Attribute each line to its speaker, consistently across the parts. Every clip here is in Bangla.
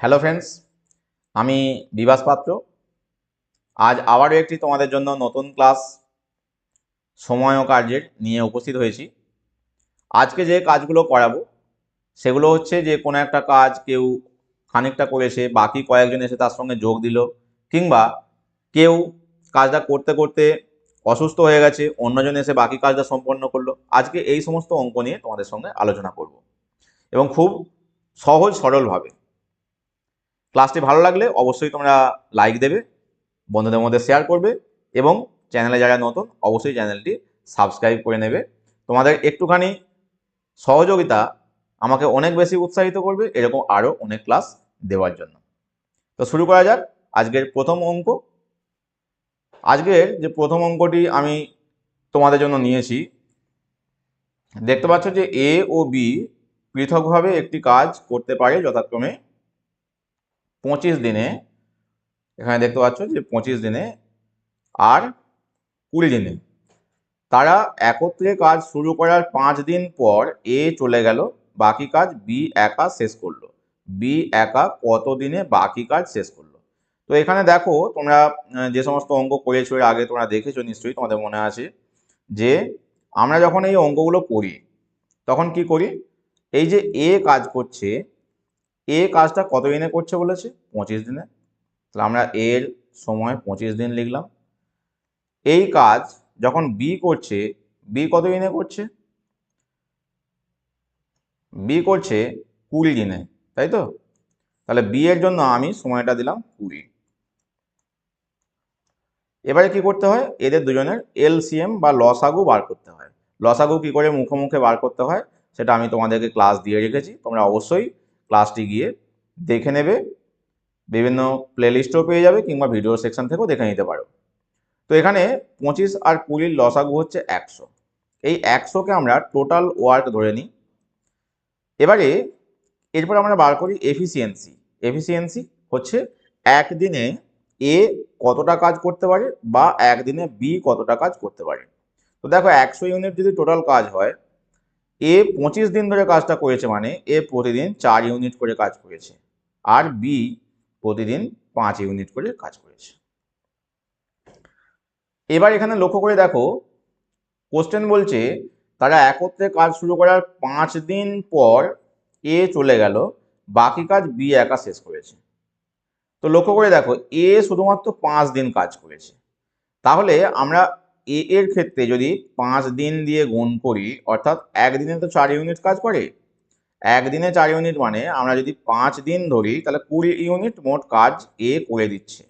Speaker 1: হ্যালো ফ্রেন্ডস আমি বিভাস পাত্র। আজ আবারও একটি তোমাদের জন্য নতুন ক্লাস সময় ও কার্যের নিয়ে উপস্থিত হয়েছি। আজকে যে কাজগুলো করাবো, সেগুলো হচ্ছে যে কোনো একটা কাজ কেউ খানিকটা করেছে, বাকি কয়েকজন এসে তার সঙ্গে যোগ দিল, কিংবা কেউ কাজটা করতে করতে অসুস্থ হয়ে গেছে, অন্যজন এসে বাকি কাজটা সম্পন্ন করল। আজকে এই সমস্ত অঙ্ক নিয়ে তোমাদের সঙ্গে আলোচনা করব। এবং খুব সহজ সরলভাবে ক্লাসটি ভালো লাগলে অবশ্যই তোমরা লাইক দেবে, বন্ধুদের মধ্যে শেয়ার করবে এবং চ্যানেলে যারা নতুন, অবশ্যই চ্যানেলটি সাবস্ক্রাইব করে নেবে। তোমাদের একটুখানি সহযোগিতা আমাকে অনেক বেশি উৎসাহিত করবে, এরকম আরও অনেক ক্লাস দেওয়ার জন্য। তো শুরু করা যাক, আজকের প্রথম অঙ্ক। আজকের যে প্রথম অঙ্কটি আমি তোমাদের জন্য নিয়েছি, দেখতে পাচ্ছ যে এ ও বি পৃথকভাবে একটি কাজ করতে পারে যথাক্রমে পঁচিশ দিনে, এখানে দেখতে পাচ্ছ যে পঁচিশ দিনে আর কুড়ি দিনে। তারা একত্রে কাজ শুরু করার পাঁচ দিন পর এ চলে গেল, বাকি কাজ বি একা শেষ করল। বি একা কত দিনে বাকি কাজ শেষ করল? তো এখানে দেখো, তোমরা যে সমস্ত অঙ্ক করেছ, এর আগে তোমরা দেখেছ নিশ্চয়ই, তোমাদের মনে আছে যে আমরা যখন এই অঙ্কগুলো করি, তখন কি করি? এই যে এ কাজ করছে এ কাজটা কত দিনে করছে বলেছে? পঁচিশ দিনে। তাহলে আমরা এর সময় পঁচিশ দিন লিখলাম। এই কাজ যখন বি করছে বি কত দিনে করছে? বি করছে কুড়ি দিনে, তাই তো? তাহলে বি এর জন্য আমি সময়টা দিলাম কুড়ি। এবারে কি করতে হয়? এদের দুজনের এলসিএম বা লসাগু বার করতে হয়। লসাগু কি করে মুখে মুখে বার করতে হয়? সেটা আমি তোমাদেরকে ক্লাস দিয়ে রেখেছি। তোমরা অবশ্যই ক্লাসটি গিয়ে দেখে নেবে, বিভিন্ন প্লেলিস্টও পেয়ে যাবে কিংবা ভিডিও সেকশন থেকেও দেখে নিতে পারো। তো এখানে পঁচিশ আর কুড়ির লসাগু হচ্ছে একশো। এই একশোকে আমরা টোটাল ওয়ার্ক ধরে নিই। এবারে এরপর আমরা বার করি এফিসিয়েন্সি এফিসিয়েন্সি হচ্ছে একদিনে এ কতটা কাজ করতে পারে বা একদিনে বি কতটা কাজ করতে পারে। তো দেখো একশো ইউনিট যদি টোটাল কাজ হয় এ পঁচিশ দিন ধরে কাজটা করেছে মানে এ প্রতিদিন চার ইউনিট করে কাজ করেছে। আর বি প্রতিদিন পাঁচ ইউনিট করে কাজ করেছে। এবার এখানে লক্ষ্য করে দেখো কোশ্চেন বলছে, তারা একত্রে কাজ শুরু করার পাঁচ দিন পর এ চলে গেল, বাকি কাজ বি একা শেষ করেছে। তো লক্ষ্য করে দেখো এ শুধুমাত্র পাঁচ দিন কাজ করেছে। তাহলে আমরা এ এর ক্ষেত্রে যদি পাঁচ দিন দিয়ে গুণ করি, অর্থাৎ একদিনে তো চার ইউনিট কাজ করে। একদিনে চার ইউনিট মানে আমরা যদি পাঁচ দিন ধরি, তাহলে কুড়ি ইউনিট মোট কাজ এ করে দিচ্ছে।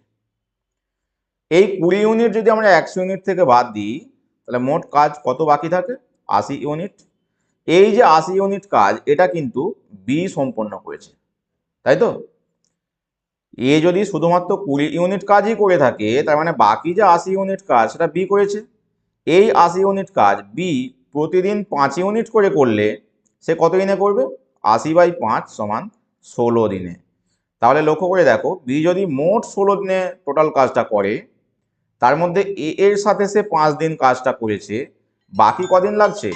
Speaker 1: এই কুড়ি ইউনিট যদি আমরা একশো ইউনিট থেকে বাদ দিই, তাহলে মোট কাজ কত বাকি থাকে? আশি ইউনিট এই যে আশি ইউনিট কাজ, এটা কিন্তু বি সম্পন্ন করেছে। তাই তো? এ যদি শুধুমাত্র কুড়ি ইউনিট কাজই করে থাকে, তার মানে বাকি যে আশি ইউনিট কাজ, সেটা বি করেছে। এই আশি ইউনিট কাজ বি প্রতিদিন পাঁচ ইউনিট করে করলে সে কত দিনে করবে? আশি বাই পাঁচ সমান ষোলো দিনে। তাহলে লক্ষ্য করে দেখো বি যদি মোট ষোলো দিনে টোটাল কাজটা করে, তার মধ্যে এ এর সাথে সে পাঁচ দিন কাজটা করেছে, বাকি কদিন লাগছে?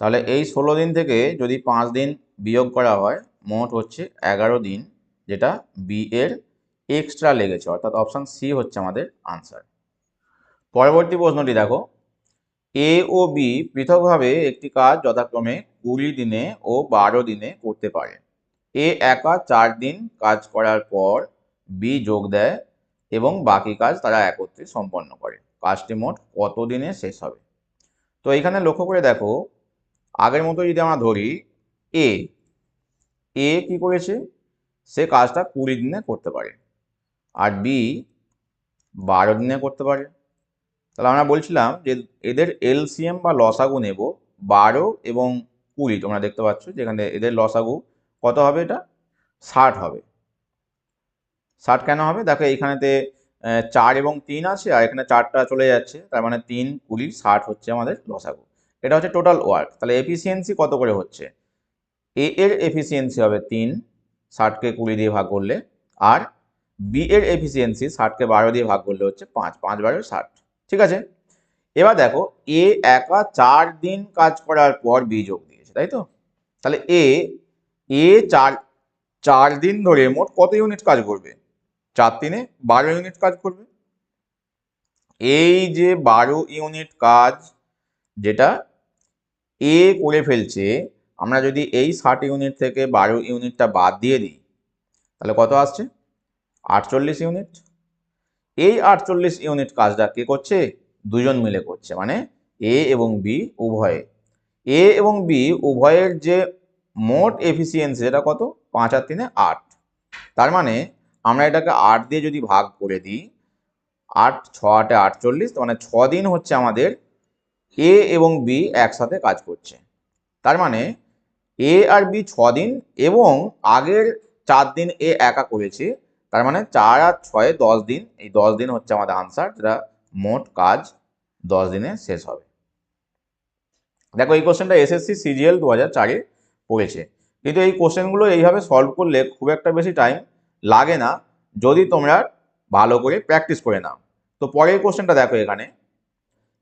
Speaker 1: তাহলে এই ষোলো দিন থেকে যদি পাঁচ দিন বিয়োগ করা হয়, মোট হচ্ছে এগারো দিন। যেটা বি এর এক্সট্রা লেগেছে, অর্থাৎ অপশান সি হচ্ছে আমাদের আনসার পরবর্তী প্রশ্নটি দেখো। এ ও বি পৃথকভাবে একটি কাজ যথাক্রমে কুড়ি দিনে ও বারো দিনে করতে পারে। এ একা চার দিন কাজ করার পর বি যোগ দেয় এবং বাকি কাজ তারা একত্রে সম্পন্ন করে। কাজটি মোট কত দিনে শেষ হবে? তো এখানে লক্ষ্য করে দেখো, আগের মতো যদি আমরা ধরি এ এ কি করেছে? সে কাজটা কুড়ি দিনে করতে পারে। আর বি বারো দিনে করতে পারে। তাহলে আমরা বলছিলাম যে এদের এলসিএম বা লসাগু নেব বারো এবং কুড়ি। তোমরা দেখতে পাচ্ছ যেখানে এদের লসাগু কত হবে এটা? ষাট হবে। ষাট কেন হবে? দেখো এইখানেতে চার এবং তিন আছে আর এখানে চারটা চলে যাচ্ছে। তার মানে তিন, কুড়ি, ষাট হচ্ছে আমাদের লসাগু। এটা হচ্ছে টোটাল ওয়ার্ক তাহলে এফিসিয়েন্সি কত করে হচ্ছে? এ এর এফিসিয়েন্সি হবে তিন ষাটকে কুড়ি দিয়ে ভাগ করলে আর বি এর এফিসিয়েন্সি ষাটকে বারো দিয়ে ভাগ করলে হচ্ছে পাঁচ পাঁচ বারো ষাট, ঠিক আছে? এবার দেখো এ একা চার দিন কাজ করার পর বি যোগ দিয়েছে, তাই তো? তাহলে এ এ চার চার দিন ধরে মোট কত ইউনিট কাজ করবে? চার দিনে বারো ইউনিট কাজ করবে। এই যে বারো ইউনিট কাজ যেটা এ করে ফেলছে আমরা যদি এই ষাট ইউনিট থেকে বারো ইউনিটটা বাদ দিয়ে দিই, তাহলে কত আসছে? আটচল্লিশ ইউনিট এই আটচল্লিশ ইউনিট কাজটা কে করছে? দুজন মিলে করছে মানে এ এবং বি উভয়ে। এ এবং বি উভয়ের যে মোট এফিসিয়েন্সি এটা কত? পাঁচ আর তিনে আট। তার মানে আমরা এটাকে আট দিয়ে যদি ভাগ করে দিই, আট ছ আটে আটচল্লিশ মানে ছ দিন হচ্ছে আমাদের এ এবং বি একসাথে কাজ করছে। তার মানে এ আর বি ছ দিন এবং আগের চার দিন এ একা করেছে। তার মানে চার আর ছয়ে দশ দিন। এই দশ দিন হচ্ছে আমাদের আনসার যেটা মোট কাজ দশ দিনে শেষ হবে। দেখো, এই কোশ্চেনটা এসএসসি সিজিএল দু হাজার চারে পড়েছে। কিন্তু এই কোশ্চেনগুলো এইভাবে সলভ করলে খুব একটা বেশি টাইম লাগে না, যদি তোমরা ভালো করে প্র্যাকটিস করে নাও। তো পরের কোশ্চেনটা দেখো এখানে।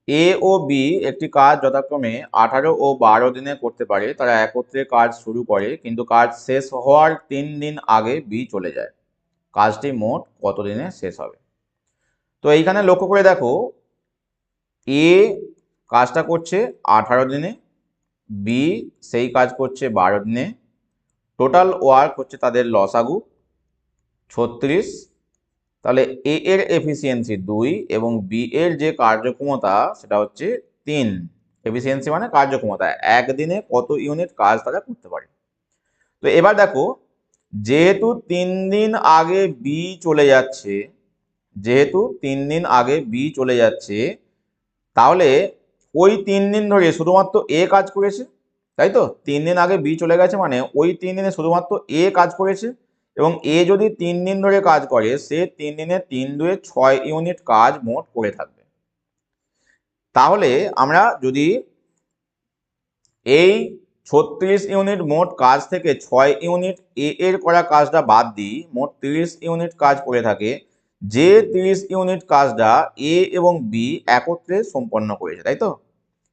Speaker 1: এ ও বি একটি কাজ যথাক্রমে আঠারো ও বারো দিনে করতে পারে। তারা একত্রে কাজ শুরু করে, কিন্তু কাজ শেষ হওয়ার তিন দিন আগে বি চলে যায়। কাজটি মোট কত দিনে শেষ হবে? তো এইখানে লক্ষ্য করে দেখো এ কাজটা করছে আঠারো দিনে বি সেই কাজ করছে বারো দিনে, টোটাল ওয়ার্ক হচ্ছে তাদের লসাগু, ছত্রিশ তাহলে এ এর এফিসিয়েন্সি দুই এবং বি এর যে কার্যক্ষমতা, সেটা হচ্ছে তিন। এফিসিয়েন্সি মানে কার্যক্ষমতা। একদিনে কত ইউনিট কাজ তারা করতে পারে। তো এবার দেখো, যেহেতু তিন দিন আগে বি চলে যাচ্ছে, যেহেতু তিন দিন আগে বি চলে যাচ্ছে, তাহলে ওই তিন দিন ধরে শুধুমাত্র এ কাজ করেছে, তাই তো? তিন দিন আগে বি চলে গেছে মানে ওই তিন দিনে শুধুমাত্র এ কাজ করেছে এবং এ যদি তিন দিন ধরে কাজ করে, সে তিন দিনে তিন, দুয়ে ছয় ইউনিট কাজ মোট করে থাকবে। তাহলে আমরা যদি এই ছত্রিশ ইউনিট মোট কাজ থেকে ছয় ইউনিট এ এর করা কাজটা বাদ দিই, মোট তিরিশ ইউনিট কাজ করে থাকে, যে তিরিশ ইউনিট কাজটা এ এবং বি একত্রে সম্পন্ন করেছে, তাই তো?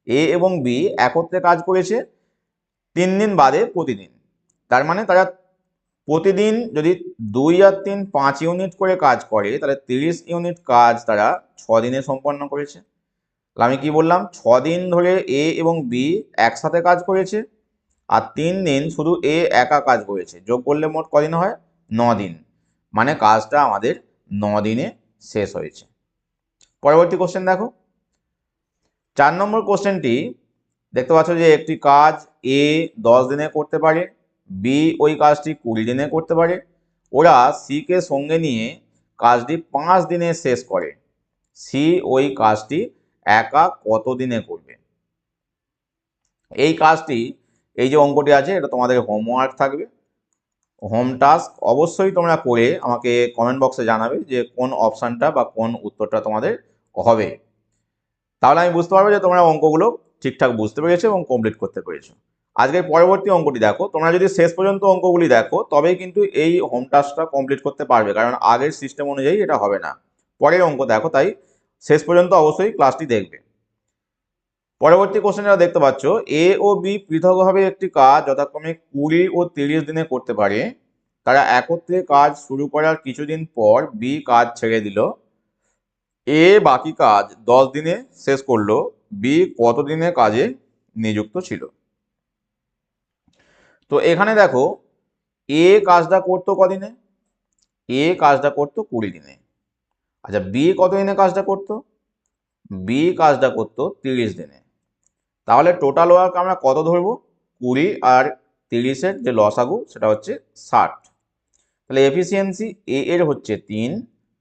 Speaker 1: এ এবং বি একত্রে কাজ করেছে তিন দিন বাদে প্রতিদিন। তার মানে তারা প্রতিদিন যদি দুই আর তিন পাঁচ ইউনিট করে কাজ করে, তাহলে তিরিশ ইউনিট কাজ তারা ছ দিনে সম্পন্ন করেছে। আমি কি বললাম? ছ দিন ধরে এ এবং বি একসাথে কাজ করেছে, আর তিন দিন শুধু এ একা কাজ করেছে। যোগ করলে মোট কদিন হয়? ন দিন। মানে কাজটা আমাদের ন দিনে শেষ হয়েছে। পরবর্তী কোশ্চেন দেখো। চার নম্বর কোশ্চেনটি দেখতে পাচ্ছ যে একটি কাজ এ দশ দিনে করতে পারে বি ওই কাজটি কুড়ি দিনে করতে পারে। ওরা সিকে সঙ্গে নিয়ে কাজটি পাঁচ দিনে শেষ করে। সি ওই কাজটি একা কত দিনে করবে? এই কাজটি, এই যে অঙ্কটি আছে, এটা তোমাদের হোমওয়ার্ক থাকবে। হোম টাস্ক অবশ্যই তোমরা করে আমাকে কমেন্ট বক্সে জানাবে যে কোন অপশানটা বা কোন উত্তরটা তোমাদের হবে। তাহলে আমি বুঝতে পারব যে তোমরা অঙ্কগুলো ঠিকঠাক বুঝতে পেরেছ এবং কমপ্লিট করতে পেরেছ। আজকের পরবর্তী অঙ্কটি দেখো। তোমরা যদি শেষ পর্যন্ত অঙ্কগুলি দেখো, তবেই কিন্তু এই হোম টাস্কটা কমপ্লিট করতে পারবে, কারণ আগের সিস্টেম অনুযায়ী এটা হবে না। পরের অঙ্ক দেখো, তাই শেষ পর্যন্ত অবশ্যই ক্লাসটি দেখবে। পরবর্তী কোশ্চেনটা দেখতে পাচ্ছ এ ও বি পৃথকভাবে একটি কাজ যথাক্রমে কুড়ি ও তিরিশ দিনে করতে পারে। তারা একত্রে কাজ শুরু করার কিছুদিন পর বি কাজ ছেড়ে দিল। এ বাকি কাজ দশ দিনে শেষ করল। বি কত দিনে কাজে নিযুক্ত ছিল? তো এখানে দেখো, এ কাজটা করতো কদিনে? এ কাজটা করতো কুড়ি দিনে। আচ্ছা বি কত দিনে কাজটা করতো? বি কাজটা করতো তিরিশ দিনে। তাহলে টোটাল ওয়ার্ক আমরা কত ধরবো? কুড়ি আর তিরিশের যে লসাগু, সেটা হচ্ছে ষাট। তাহলে এফিসিয়েন্সি এ এর হচ্ছে তিন,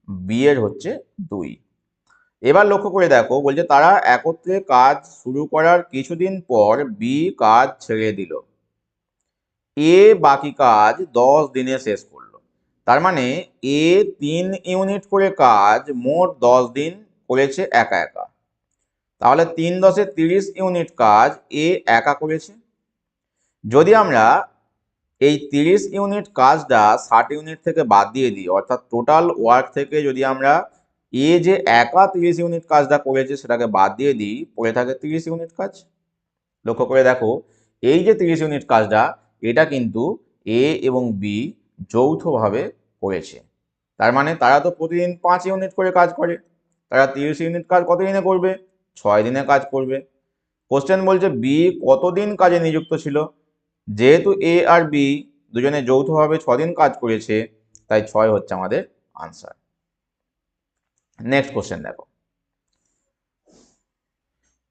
Speaker 1: বি এর হচ্ছে দুই। এবার লক্ষ্য করে দেখো, বলছে তারা একত্রে কাজ শুরু করার কিছুদিন পর বি কাজ ছেড়ে দিল। এ বাকি কাজ দশ দিনে শেষ করল। তার মানে এ তিন ইউনিট করে কাজ মোট দশ দিন করেছে একা একা। তাহলে তিন দশে তিরিশ ইউনিট কাজ এ একা করেছে। যদি আমরা এই তিরিশ ইউনিট কাজটা ষাট ইউনিট থেকে বাদ দিয়ে দিই, অর্থাৎ টোটাল ওয়ার্ক থেকে যদি আমরা এ যে একা তিরিশ ইউনিট কাজটা করেছে সেটাকে বাদ দিয়ে দিই, পড়ে থাকে তিরিশ ইউনিট কাজ। লক্ষ্য করে দেখো, এই যে তিরিশ ইউনিট কাজটা এটা কিন্তু এ এবং বি যৌথভাবে করেছে। তার মানে তারা তো প্রতিদিন পাঁচ ইউনিট করে কাজ করে। তারা তিরিশ ইউনিট কাজ কত দিনে করবে? ছয় দিনে কাজ করবে। কোশ্চেন বলছে বি কতদিন কাজে নিযুক্ত ছিল? যেহেতু এ আর বি দুজনে যৌথভাবে দিন কাজ করেছে, তাই ছয় হচ্ছে আমাদের আনসার নেক্সট কোশ্চেন দেখো।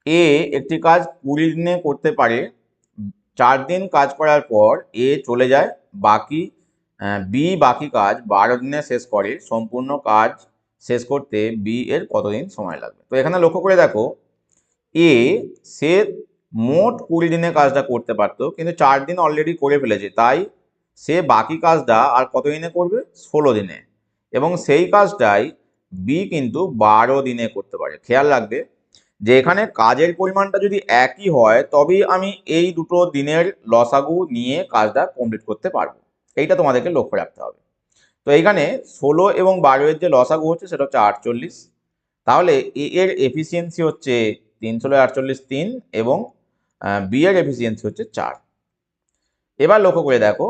Speaker 1: এ একটি কাজ কুড়ি দিনে করতে পারে চার দিন কাজ করার পর এ চলে যায়, বাকি বি বাকি কাজ বারো দিনে শেষ করে, সম্পূর্ণ কাজ শেষ করতে বি এর কতদিন সময় লাগবে? তো এখানে লক্ষ্য করে দেখো, এ সে মোট কুড়ি দিনে কাজটা করতে পারতো, কিন্তু চার দিন অলরেডি করে ফেলেছে, তাই সে বাকি কাজটা আর কত দিনে করবে? ষোলো দিনে। এবং সেই কাজটাই বি কিন্তু বারো দিনে করতে পারে। খেয়াল রাখবে যে এখানে কাজের পরিমাণটা যদি একই হয়, তবেই আমি এই দুটো দিনের লসাগু নিয়ে কাজটা কমপ্লিট করতে পারব। এইটা তোমাদেরকে লক্ষ্য রাখতে হবে। তো এইখানে ষোলো এবং বারো এর যে লসাগু হচ্ছে, সেটা হচ্ছে আটচল্লিশ। তাহলে এ এর এফিসিয়েন্সি হচ্ছে তিন ষোলো আটচল্লিশ তিন এবং বি এর এফিসিয়েন্সি হচ্ছে চার। এবার লক্ষ্য করে দেখো,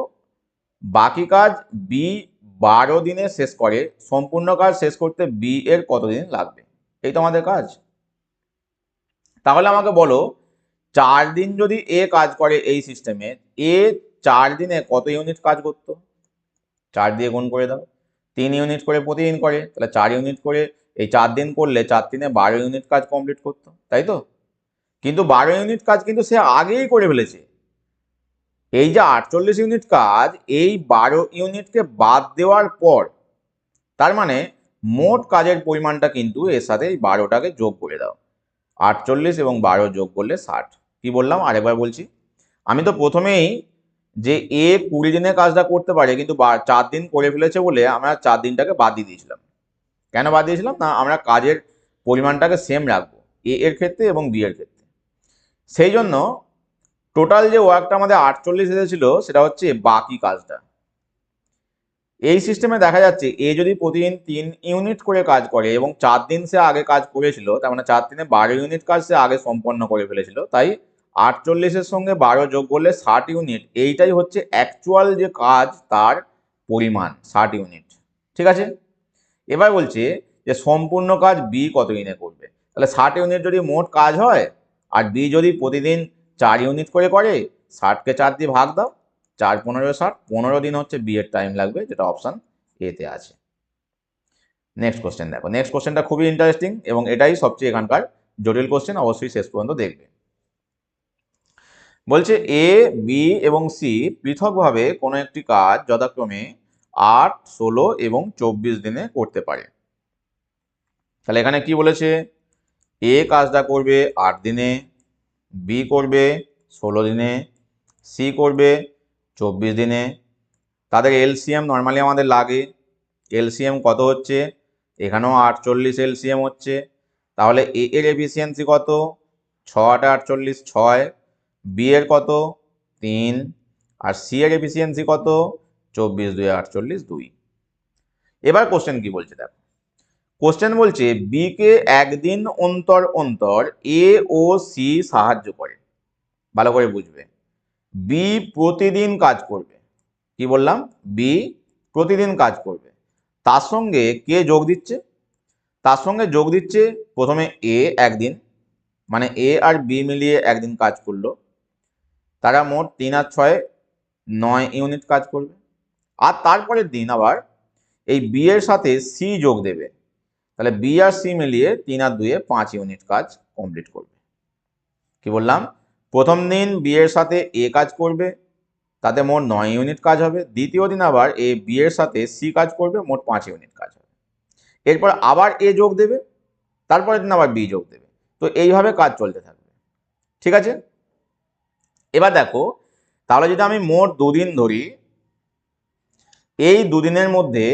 Speaker 1: বাকি কাজ বি বারো দিনে শেষ করে, সম্পূর্ণ কাজ শেষ করতে বি এর কতদিন লাগবে? এই তো আমাদের কাজ? তাহলে আমাকে বলো, চার দিন যদি এ কাজ করে এই সিস্টেমে এ চার দিনে কত ইউনিট কাজ করতো? চার দিয়ে গুণ করে দাও। তিন ইউনিট করে প্রতিদিন করে, তাহলে চার ইউনিট করে এই চার দিন করলে চার দিনে বারো ইউনিট কাজ কমপ্লিট করতো, তাই তো? কিন্তু বারো ইউনিট কাজ কিন্তু সে আগেই করে ফেলেছে। এই যে আটচল্লিশ ইউনিট কাজ, এই বারো ইউনিটকে বাদ দেওয়ার পর, তার মানে মোট কাজের পরিমাণটা কিন্তু এর সাথে এই বারোটাকে যোগ করে দাও। আটচল্লিশ এবং বারো যোগ করলে ষাট। কি বললাম? আরেকবার বলছি। আমি তো প্রথমেই যে এ কুড়ি দিনের কাজটা করতে পারে, কিন্তু চার দিন করে ফেলেছে বলে আমরা চার দিনটাকে বাদ দিয়ে দিয়েছিলাম। কেন বাদ দিয়েছিলাম? না, আমরা কাজের পরিমাণটাকে সেম রাখব, এ এর ক্ষেত্রে এবং বি এর ক্ষেত্রে। সেই জন্য টোটাল যে ওয়ার্কটা আমাদের আটচল্লিশ এসেছিল, সেটা হচ্ছে বাকি কাজটা। এই সিস্টেমে দেখা যাচ্ছে এ যদি প্রতিদিন তিন ইউনিট করে কাজ করে এবং চার দিন সে আগে কাজ করেছিল, তার মানে চার দিনে বারো ইউনিট কাজ সে আগে সম্পন্ন করে ফেলেছিল, তাই আটচল্লিশের সঙ্গে বারো যোগ করলে ষাট ইউনিট এইটাই হচ্ছে অ্যাকচুয়াল যে কাজ তার পরিমাণ, ষাট ইউনিট ঠিক আছে? এবার বলছে যে সম্পূর্ণ কাজ বি কত দিনে করবে? তাহলে ষাট ইউনিট যদি মোট কাজ হয়, আর বি যদি প্রতিদিন চার ইউনিট করে করে, ষাটকে চার দিয়ে ভাগ দাও চার পনেরো ষাট পনেরো দিন হচ্ছে বিয়ের টাইম লাগবে, যেটা অপশান এতে আছে। নেক্সট কোশ্চেন দেখো। নেক্সট কোশ্চেনটা খুবই ইন্টারেস্টিং এবং এটাই সবচেয়ে এখানকার জটিল কোশ্চেন অবশ্যই শেষ পর্যন্ত দেখবে। বলছে এ বি এবং সি পৃথকভাবে কোনো একটি কাজ যথাক্রমে আট, ষোলো এবং চব্বিশ দিনে করতে পারে। তাহলে এখানে কি বলেছে? এ কাজটা করবে আট দিনে বি করবে ষোলো দিনে সি করবে চব্বিশ দিনে। তাদের এলসিএম নর্মালি আমাদের লাগে। এলসিএম কত হচ্ছে? এখানেও আটচল্লিশ এলসিএম হচ্ছে। তাহলে এ, এর এফিসিয়েন্সি কত? ছ আট আটচল্লিশ, ছয়। বি এর কত? তিন। আর সি এর এফিসিয়েন্সি কত? চব্বিশ দুই আটচল্লিশ দুই। এবার কোশ্চেন কি বলছে দেখো। কোশ্চেন বলছে বি কে একদিন অন্তর অন্তর এ ও সি সাহায্য করে। ভালো করে বুঝবে। বি প্রতিদিন কাজ করবে। কি বললাম? বি প্রতিদিন কাজ করবে। তার সঙ্গে কে যোগ দিচ্ছে? তার সঙ্গে যোগ দিচ্ছে প্রথমে এ একদিন মানে এ আর বি মিলিয়ে একদিন কাজ করল। তারা মোট তিন আর ছয়, নয় ইউনিট কাজ করবে। আর তারপরের দিন আবার এই বি এর সাথে সি যোগ দেবে। তাহলে বি আর সি মিলিয়ে তিন আর দুয়ে পাঁচ ইউনিট কাজ কমপ্লিট করবে। কি বললাম? প্রথম দিন বিয়ের সাথে এ কাজ করবে, তাতে মোট নয় ইউনিট কাজ হবে। দ্বিতীয় দিন আবার এ বিয়ের সাথে সি কাজ করবে, মোট পাঁচ ইউনিট কাজ হবে। এরপর আবার এ যোগ দেবে, তারপরের দিন আবার বি যোগ দেবে। তো এইভাবে কাজ চলতে থাকবে। ঠিক আছে? এবার দেখো, তাহলে যদি আমি মোট দুদিন ধরি, এই দুদিনের মধ্যে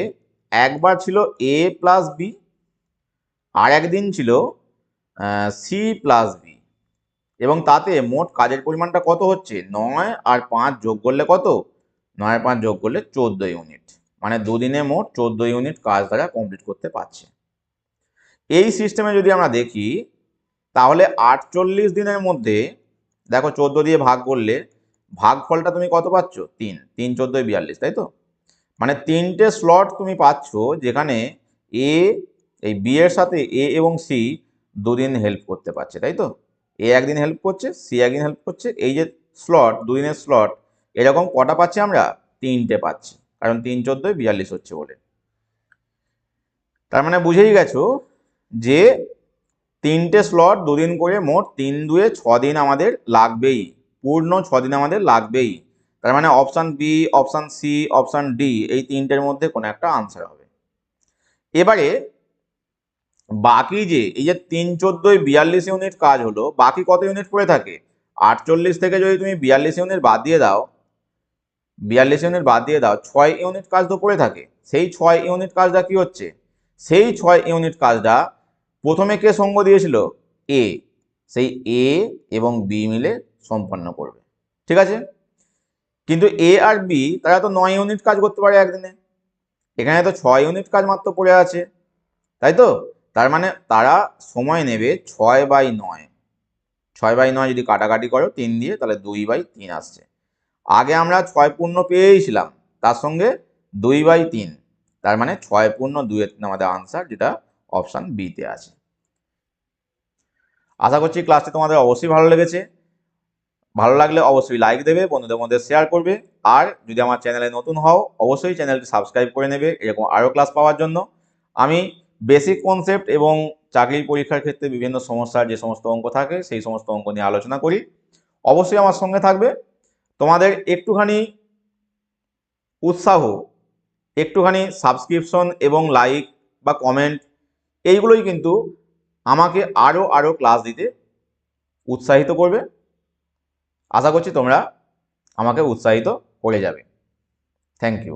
Speaker 1: একবার ছিল এ প্লাস বি, আর একদিন ছিল সি প্লাস বি। এবং তাতে মোট কাজের পরিমাণটা কত হচ্ছে? নয় আর পাঁচ যোগ করলে কত? নয় পাঁচ যোগ করলে চোদ্দ ইউনিট। মানে দুদিনে মোট চোদ্দ ইউনিট কাজ তারা কমপ্লিট করতে পারছে। এই সিস্টেমে যদি আমরা দেখি, তাহলে আটচল্লিশ দিনের মধ্যে, দেখো চোদ্দ দিয়ে ভাগ করলে, ভাগফলটা তুমি কত পাচ্ছ? তিন। তিন চোদ্দোই বিয়াল্লিশ, তাই তো? মানে তিনটে স্লট তুমি পাচ্ছ যেখানে এ এই বি এর সাথে এ এবং সি দুদিন হেল্প করতে পারছে, তাই তো? এ একদিন হেল্প করছে সি একদিন হেল্প করছে। এই যে স্লট দুদিনের স্লট এরকম কটা পাচ্ছি আমরা? তিনটে পাচ্ছি। কারণ তিন চোদ্দোয় বিয়াল্লিশ হচ্ছে বলে। তার মানে বুঝেই গেছো যে তিনটে স্লট দুদিন করে মোট তিন দুয়ে দিন আমাদের লাগবেই। পূর্ণ দিন আমাদের লাগবেই। তার মানে option B option C option D এই তিনটের মধ্যে কোনো একটা আনসার হবে। এবারে বাকি যে, এই যে তিন চোদ্দোই বিয়াল্লিশ ইউনিট কাজ হলো, বাকি কত ইউনিট পড়ে থাকে? আটচল্লিশ থেকে যদি তুমি বিয়াল্লিশ ইউনিট বাদ দিয়ে দাও, বিয়াল্লিশ ইউনিট বাদ দিয়ে দাও, ছয় ইউনিট কাজ তো পড়ে থাকে। সেই ছয় ইউনিট কাজটা কি হচ্ছে? সেই ছয় ইউনিট কাজটা প্রথমে কে সঙ্গ দিয়েছিল? এ। সেই এ এবং বি মিলে সম্পন্ন করবে। ঠিক আছে? কিন্তু এ আর বি, তারা তো নয় ইউনিট কাজ করতে পারে একদিনে। এখানে তো ছয় ইউনিট কাজ মাত্র পড়ে আছে। তাই তো? তার মানে তারা সময় নেবে ছয় বাই নয়। ছয় বাই নয় যদি কাটাকাটি করো তিন দিয়ে, তাহলে দুই বাই তিন আসছে। আগে আমরা ছয় পূর্ণ পেয়েছিলাম, তার সঙ্গে দুই বাই তিন, তার মানে ছয় পূর্ণ দুইয়ের তিন আমাদের আনসার যেটা অপশান বিতে আছে। আশা করছি ক্লাসটি তোমাদের অবশ্যই ভালো লেগেছে। ভালো লাগলে অবশ্যই লাইক দেবে, বন্ধুদের মধ্যে শেয়ার করবে। আর যদি আমার চ্যানেলে নতুন হও, অবশ্যই চ্যানেলটি সাবস্ক্রাইব করে নেবে। এরকম আরও ক্লাস পাওয়ার জন্য। আমি বেসিক কনসেপ্ট এবং চাকরির পরীক্ষার ক্ষেত্রে বিভিন্ন সমস্যার যে সমস্ত অঙ্ক থাকে, সেই সমস্ত অঙ্ক নিয়ে আলোচনা করি। অবশ্যই আমার সঙ্গে থাকবে। তোমাদের একটুখানি উৎসাহ, একটুখানি সাবস্ক্রিপশন এবং লাইক বা কমেন্ট এইগুলোই কিন্তু আমাকে আরও আরও ক্লাস দিতে উৎসাহিত করবে। আশা করছি তোমরা আমাকে উৎসাহিত করে যাবে। Thank you